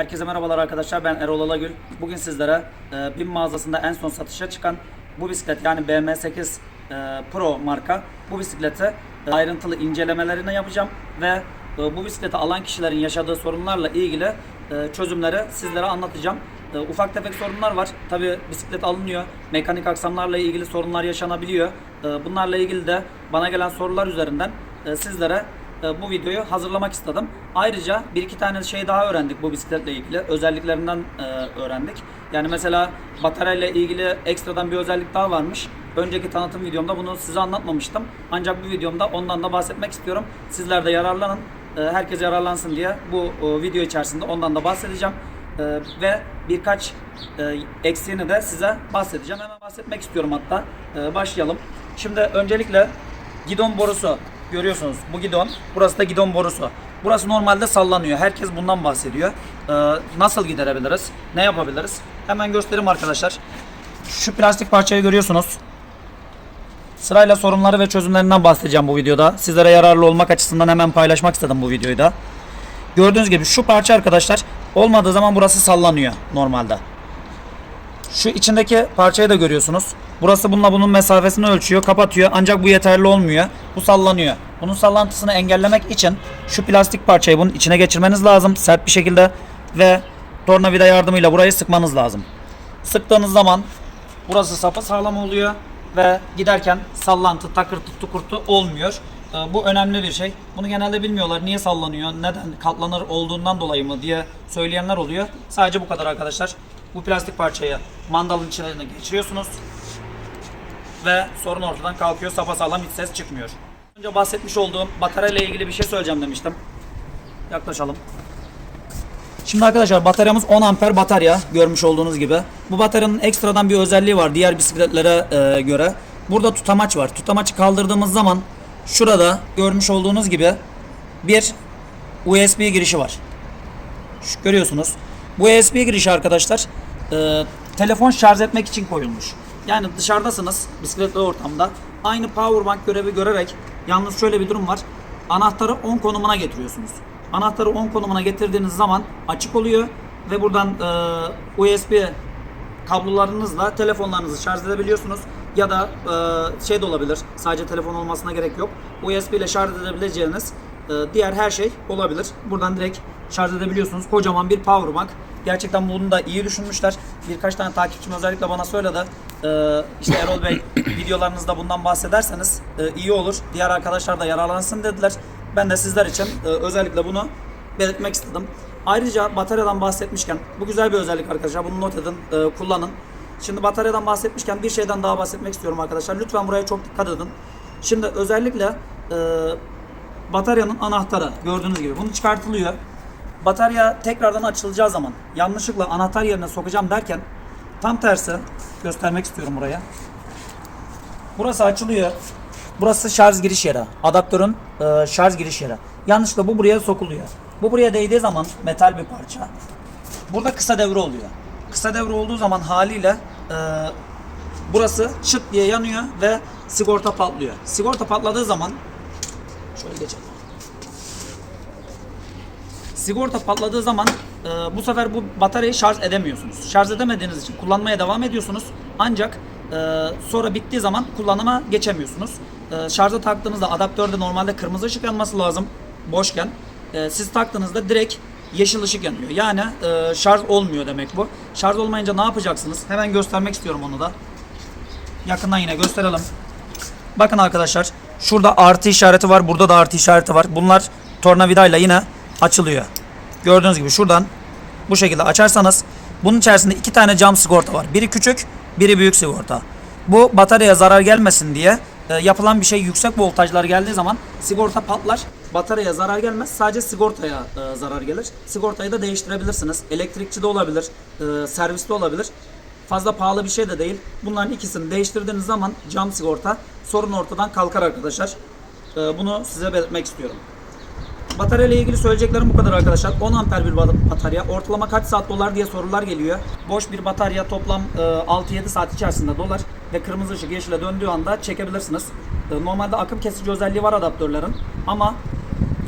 Herkese merhabalar arkadaşlar ben Erol Alagül. Bugün sizlere e, BİM mağazasında en son satışa çıkan bu bisiklet yani BM8 e, Pro marka bu bisikleti e, ayrıntılı incelemelerini yapacağım ve e, bu bisikleti alan kişilerin yaşadığı sorunlarla ilgili e, çözümleri sizlere anlatacağım. E, ufak tefek sorunlar var. Tabi bisiklet alınıyor. Mekanik aksamlarla ilgili sorunlar yaşanabiliyor. E, bunlarla ilgili de bana gelen sorular üzerinden e, sizlere e, bu videoyu hazırlamak istedim. Ayrıca bir iki tane şey daha öğrendik bu bisikletle ilgili. Özelliklerinden e, öğrendik. Yani mesela bataryayla ilgili ekstradan bir özellik daha varmış. Önceki tanıtım videomda bunu size anlatmamıştım. Ancak bu videomda ondan da bahsetmek istiyorum. Sizler de yararlanın. E, herkes yararlansın diye bu e, video içerisinde ondan da bahsedeceğim. Ve birkaç e, eksiğini de size bahsedeceğim. Hemen bahsetmek istiyorum hatta. Başlayalım. Şimdi öncelikle Gidon borusu görüyorsunuz. Bu gidon. Burası da gidon borusu. Burası normalde sallanıyor. Herkes bundan bahsediyor. Ee, nasıl giderebiliriz? Ne yapabiliriz? Hemen göstereyim arkadaşlar. Şu plastik parçayı görüyorsunuz. Sırayla sorunları ve çözümlerinden bahsedeceğim bu videoda. Sizlere yararlı olmak açısından hemen paylaşmak istedim bu videoyu da. Gördüğünüz gibi şu parça arkadaşlar olmadığı zaman burası sallanıyor normalde. Şu içindeki parçayı da görüyorsunuz. Burası bununla bunun mesafesini ölçüyor, kapatıyor. Ancak bu yeterli olmuyor. Bu sallanıyor. Bunun sallantısını engellemek için şu plastik parçayı bunun içine geçirmeniz lazım sert bir şekilde ve tornavida yardımıyla burayı sıkmanız lazım. Sıktığınız zaman burası sapı sağlam oluyor ve giderken sallantı, takırtı, tukurtu olmuyor. Ee, Bu önemli bir şey. Bunu genelde bilmiyorlar. Niye sallanıyor, neden katlanır olduğundan dolayı mı diye söyleyenler oluyor. Sadece bu kadar arkadaşlar. Bu plastik parçayı mandalın içine geçiriyorsunuz ve sorun ortadan kalkıyor. Sapasağlam hiç ses çıkmıyor. Önce bahsetmiş olduğum batarya ile ilgili bir şey söyleyeceğim demiştim. Yaklaşalım. Şimdi arkadaşlar bataryamız 10 amper batarya görmüş olduğunuz gibi. Bu bataryanın ekstradan bir özelliği var diğer bisikletlere e, göre. Burada tutamaç var. Tutamaçı kaldırdığımız zaman şurada görmüş olduğunuz gibi bir USB girişi var. Şu, görüyorsunuz. Bu USB girişi arkadaşlar e, telefon şarj etmek için koyulmuş. Yani dışarıdasınız bisikletli ortamda. Aynı powerbank görevi görerek yalnız şöyle bir durum var. Anahtarı 10 konumuna getiriyorsunuz. Anahtarı 10 konumuna getirdiğiniz zaman açık oluyor ve buradan e, USB kablolarınızla telefonlarınızı şarj edebiliyorsunuz. Ya da e, şey de olabilir. Sadece telefon olmasına gerek yok. USB ile şarj edebileceğiniz diğer her şey olabilir. Buradan direkt şarj edebiliyorsunuz. Kocaman bir power bank. Gerçekten bunu da iyi düşünmüşler. Birkaç tane takipçim özellikle bana söyledi. E, işte Erol Bey videolarınızda bundan bahsederseniz e, iyi olur. Diğer arkadaşlar da yararlansın dediler. Ben de sizler için e, özellikle bunu belirtmek istedim. Ayrıca bataryadan bahsetmişken bu güzel bir özellik arkadaşlar. Bunu not edin, e, kullanın. Şimdi bataryadan bahsetmişken bir şeyden daha bahsetmek istiyorum arkadaşlar. Lütfen buraya çok dikkat edin. Şimdi özellikle bataryanın anahtarı gördüğünüz gibi bunu çıkartılıyor. Batarya tekrardan açılacağı zaman yanlışlıkla anahtar yerine sokacağım derken tam tersi göstermek istiyorum buraya. Burası açılıyor. Burası şarj giriş yeri. Adaptörün e, şarj giriş yeri. Yanlışlıkla bu buraya sokuluyor. Bu buraya değdiği zaman metal bir parça. Burada kısa devre oluyor. Kısa devre olduğu zaman haliyle e, burası çıt diye yanıyor ve sigorta patlıyor. Sigorta patladığı zaman şöyle geçelim. Sigorta patladığı zaman e, bu sefer bu bataryayı şarj edemiyorsunuz. Şarj edemediğiniz için kullanmaya devam ediyorsunuz. Ancak e, sonra bittiği zaman kullanıma geçemiyorsunuz. E, şarja taktığınızda adaptörde normalde kırmızı ışık yanması lazım boşken. E, siz taktığınızda direkt yeşil ışık yanıyor. Yani e, şarj olmuyor demek bu. Şarj olmayınca ne yapacaksınız? Hemen göstermek istiyorum onu da. Yakından yine gösterelim. Bakın arkadaşlar şurada artı işareti var. Burada da artı işareti var. Bunlar tornavidayla yine açılıyor. Gördüğünüz gibi şuradan bu şekilde açarsanız bunun içerisinde iki tane cam sigorta var. Biri küçük, biri büyük sigorta. Bu bataryaya zarar gelmesin diye e, yapılan bir şey yüksek voltajlar geldiği zaman sigorta patlar bataryaya zarar gelmez. Sadece sigortaya e, zarar gelir. Sigortayı da değiştirebilirsiniz. Elektrikçi de olabilir, e, serviste olabilir. Fazla pahalı bir şey de değil. Bunların ikisini değiştirdiğiniz zaman cam sigorta sorun ortadan kalkar arkadaşlar. E, bunu size belirtmek istiyorum. Batarya ile ilgili söyleyeceklerim bu kadar arkadaşlar. 10 amper bir ba- batarya. Ortalama kaç saat dolar diye sorular geliyor. Boş bir batarya toplam e, 6-7 saat içerisinde dolar ve kırmızı ışık yeşile döndüğü anda çekebilirsiniz. E, Normalde akım kesici özelliği var adaptörlerin ama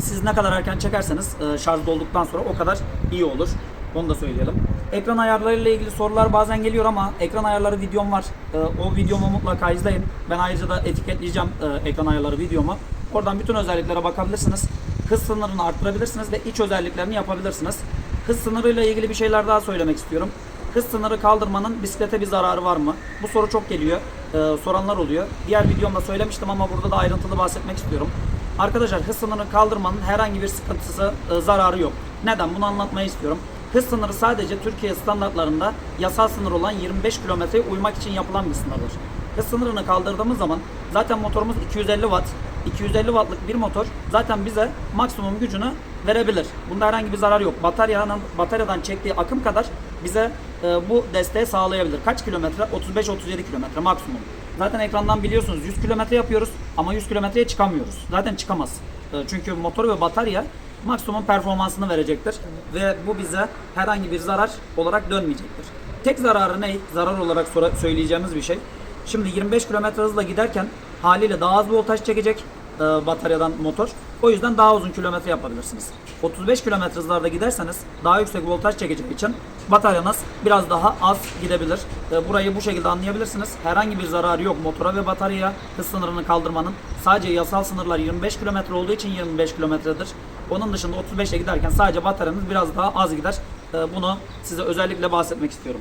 siz ne kadar erken çekerseniz e, şarj dolduktan sonra o kadar iyi olur. Onu da söyleyelim. Ekran ayarları ile ilgili sorular bazen geliyor ama ekran ayarları videom var. E, o videomu mutlaka izleyin. Ben ayrıca da etiketleyeceğim e, ekran ayarları videomu. Oradan bütün özelliklere bakabilirsiniz. Hız sınırını arttırabilirsiniz ve iç özelliklerini yapabilirsiniz. Hız sınırıyla ilgili bir şeyler daha söylemek istiyorum. Hız sınırı kaldırmanın bisiklete bir zararı var mı? Bu soru çok geliyor. E, soranlar oluyor. Diğer videomda söylemiştim ama burada da ayrıntılı bahsetmek istiyorum. Arkadaşlar hız sınırını kaldırmanın herhangi bir sıkıntısı, e, zararı yok. Neden? Bunu anlatmayı istiyorum. Hız sınırı sadece Türkiye standartlarında yasal sınır olan 25 kilometreye uymak için yapılan bir sınırdır. Hız sınırını kaldırdığımız zaman zaten motorumuz 250 watt. 250 wattlık bir motor zaten bize maksimum gücünü verebilir. Bunda herhangi bir zarar yok. Bataryanın bataryadan çektiği akım kadar bize e, bu desteği sağlayabilir. Kaç kilometre? 35-37 kilometre maksimum. Zaten ekrandan biliyorsunuz 100 kilometre yapıyoruz ama 100 kilometreye çıkamıyoruz. Zaten çıkamaz. E, çünkü motor ve batarya maksimum performansını verecektir ve bu bize herhangi bir zarar olarak dönmeyecektir. Tek zararı ne? Zarar olarak söyleyeceğimiz bir şey. Şimdi 25 km hızla giderken haliyle daha az voltaj çekecek e, bataryadan motor. O yüzden daha uzun kilometre yapabilirsiniz. 35 km hızlarda giderseniz daha yüksek voltaj çekeceği için bataryanız biraz daha az gidebilir. E, burayı bu şekilde anlayabilirsiniz. Herhangi bir zararı yok motora ve bataryaya hız sınırını kaldırmanın. Sadece yasal sınırlar 25 km olduğu için 25 kilometredir. Onun dışında 35'e giderken sadece bataryanız biraz daha az gider. E, bunu size özellikle bahsetmek istiyorum.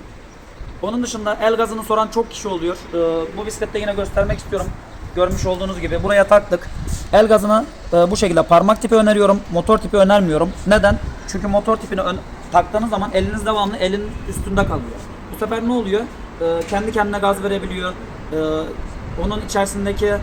Onun dışında el gazını soran çok kişi oluyor. Ee, bu bisiklette yine göstermek istiyorum. Görmüş olduğunuz gibi buraya taktık. El gazını e, bu şekilde parmak tipi öneriyorum. Motor tipi önermiyorum. Neden? Çünkü motor tipini ön- taktığınız zaman eliniz devamlı elin üstünde kalıyor. Bu sefer ne oluyor? Ee, kendi kendine gaz verebiliyor. Ee, onun içerisindeki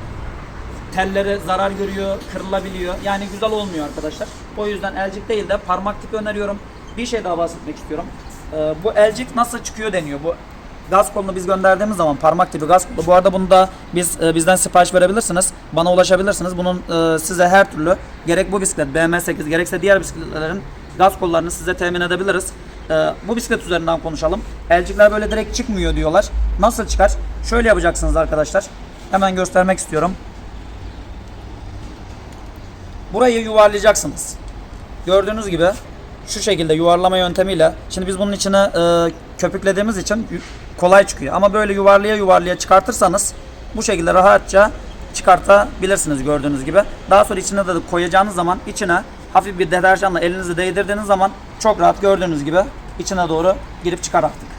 telleri zarar görüyor, kırılabiliyor. Yani güzel olmuyor arkadaşlar. O yüzden elcik değil de parmak tipi öneriyorum. Bir şey daha bahsetmek istiyorum. Ee, bu elcik nasıl çıkıyor deniyor. Bu gaz kolunu biz gönderdiğimiz zaman parmak tipi gaz kolu. Bu arada bunu da biz e, bizden sipariş verebilirsiniz. Bana ulaşabilirsiniz. Bunun e, size her türlü gerek bu bisiklet BM8 gerekse diğer bisikletlerin gaz kollarını size temin edebiliriz. Ee, bu bisiklet üzerinden konuşalım. Elcikler böyle direkt çıkmıyor diyorlar. Nasıl çıkar? Şöyle yapacaksınız arkadaşlar. Hemen göstermek istiyorum. Burayı yuvarlayacaksınız. Gördüğünüz gibi şu şekilde yuvarlama yöntemiyle. Şimdi biz bunun içine e, köpüklediğimiz için kolay çıkıyor. Ama böyle yuvarlaya yuvarlaya çıkartırsanız bu şekilde rahatça çıkartabilirsiniz gördüğünüz gibi. Daha sonra içine de koyacağınız zaman içine hafif bir deterjanla elinizi değdirdiğiniz zaman çok rahat gördüğünüz gibi içine doğru girip çıkar artık.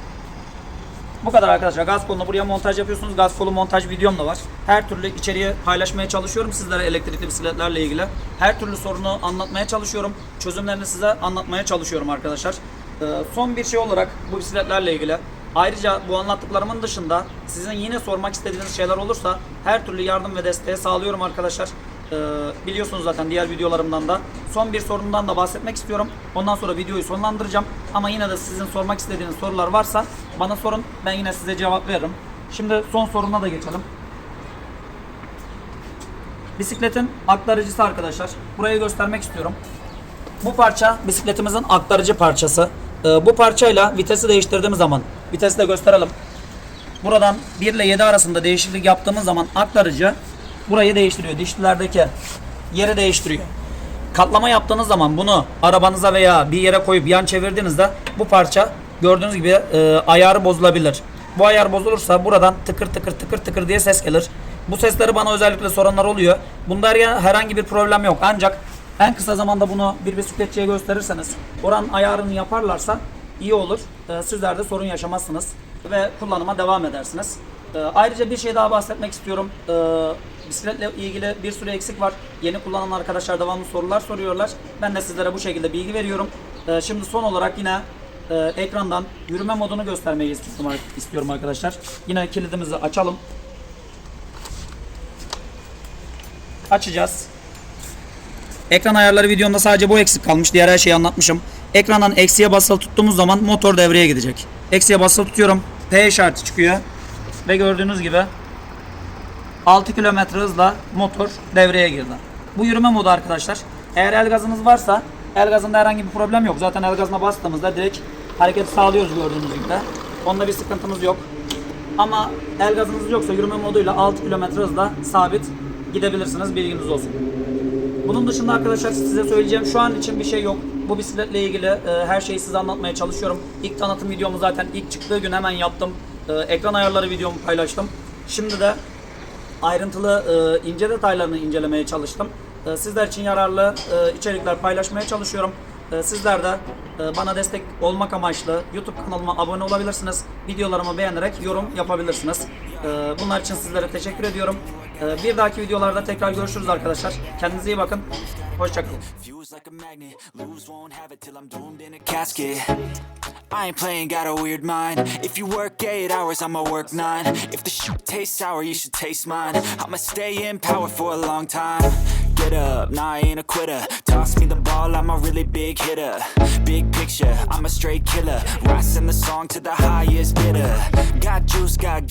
Bu kadar arkadaşlar. Gaz kolunu buraya montaj yapıyorsunuz. Gaz kolu montaj videom da var. Her türlü içeriği paylaşmaya çalışıyorum sizlere elektrikli bisikletlerle ilgili. Her türlü sorunu anlatmaya çalışıyorum. Çözümlerini size anlatmaya çalışıyorum arkadaşlar. Ee, son bir şey olarak bu bisikletlerle ilgili. Ayrıca bu anlattıklarımın dışında sizin yine sormak istediğiniz şeyler olursa her türlü yardım ve desteği sağlıyorum arkadaşlar. Ee, biliyorsunuz zaten diğer videolarımdan da. Son bir sorundan da bahsetmek istiyorum. Ondan sonra videoyu sonlandıracağım. Ama yine de sizin sormak istediğiniz sorular varsa bana sorun. Ben yine size cevap veririm. Şimdi son soruna da geçelim. Bisikletin aktarıcısı arkadaşlar. Burayı göstermek istiyorum. Bu parça bisikletimizin aktarıcı parçası. Ee, bu parçayla vitesi değiştirdiğimiz zaman vitesi de gösterelim. Buradan 1 ile 7 arasında değişiklik yaptığımız zaman aktarıcı burayı değiştiriyor. Dişlilerdeki yeri değiştiriyor. Katlama yaptığınız zaman bunu arabanıza veya bir yere koyup yan çevirdiğinizde bu parça gördüğünüz gibi e, ayarı bozulabilir. Bu ayar bozulursa buradan tıkır tıkır tıkır tıkır diye ses gelir. Bu sesleri bana özellikle soranlar oluyor. Bunda her- herhangi bir problem yok. Ancak en kısa zamanda bunu bir bisikletçiye gösterirseniz oranın ayarını yaparlarsa iyi olur. E, sizler de sorun yaşamazsınız ve kullanıma devam edersiniz. E, ayrıca bir şey daha bahsetmek istiyorum. E, bisikletle ilgili bir sürü eksik var. Yeni kullanan arkadaşlar devamlı sorular soruyorlar. Ben de sizlere bu şekilde bilgi veriyorum. Şimdi son olarak yine e, ekrandan yürüme modunu göstermeyi istiyorum arkadaşlar. Yine kilidimizi açalım. Açacağız. Ekran ayarları videomda sadece bu eksik kalmış. Diğer her şeyi anlatmışım. Ekrandan eksiye basılı tuttuğumuz zaman motor devreye gidecek. Eksiye basılı tutuyorum. P işareti çıkıyor. Ve gördüğünüz gibi 6 km hızla motor devreye girdi. Bu yürüme modu arkadaşlar. Eğer el gazınız varsa el gazında herhangi bir problem yok. Zaten el gazına bastığımızda direkt hareket sağlıyoruz gördüğünüz gibi. Onda bir sıkıntımız yok. Ama el gazınız yoksa yürüme moduyla 6 km hızla sabit gidebilirsiniz. Bilginiz olsun. Bunun dışında arkadaşlar size söyleyeceğim şu an için bir şey yok. Bu bisikletle ilgili e, her şeyi size anlatmaya çalışıyorum. İlk tanıtım videomu zaten ilk çıktığı gün hemen yaptım. E, ekran ayarları videomu paylaştım. Şimdi de ayrıntılı e, ince detaylarını incelemeye çalıştım. E, sizler için yararlı e, içerikler paylaşmaya çalışıyorum. E, sizler de e, bana destek olmak amaçlı YouTube kanalıma abone olabilirsiniz. Videolarımı beğenerek yorum yapabilirsiniz. E, bunlar için sizlere teşekkür ediyorum. E, bir dahaki videolarda tekrar görüşürüz arkadaşlar. Kendinize iyi bakın. Hoşçakalın. If you work eight hours, I'ma work nine. If the shit tastes sour, you should taste mine. I'ma stay in power for a long time. Get up, nah, I ain't a quitter. Toss me the ball, I'm a really big hitter. Big picture, I'm a straight killer. Rising the song to the highest bidder. Got juice, got.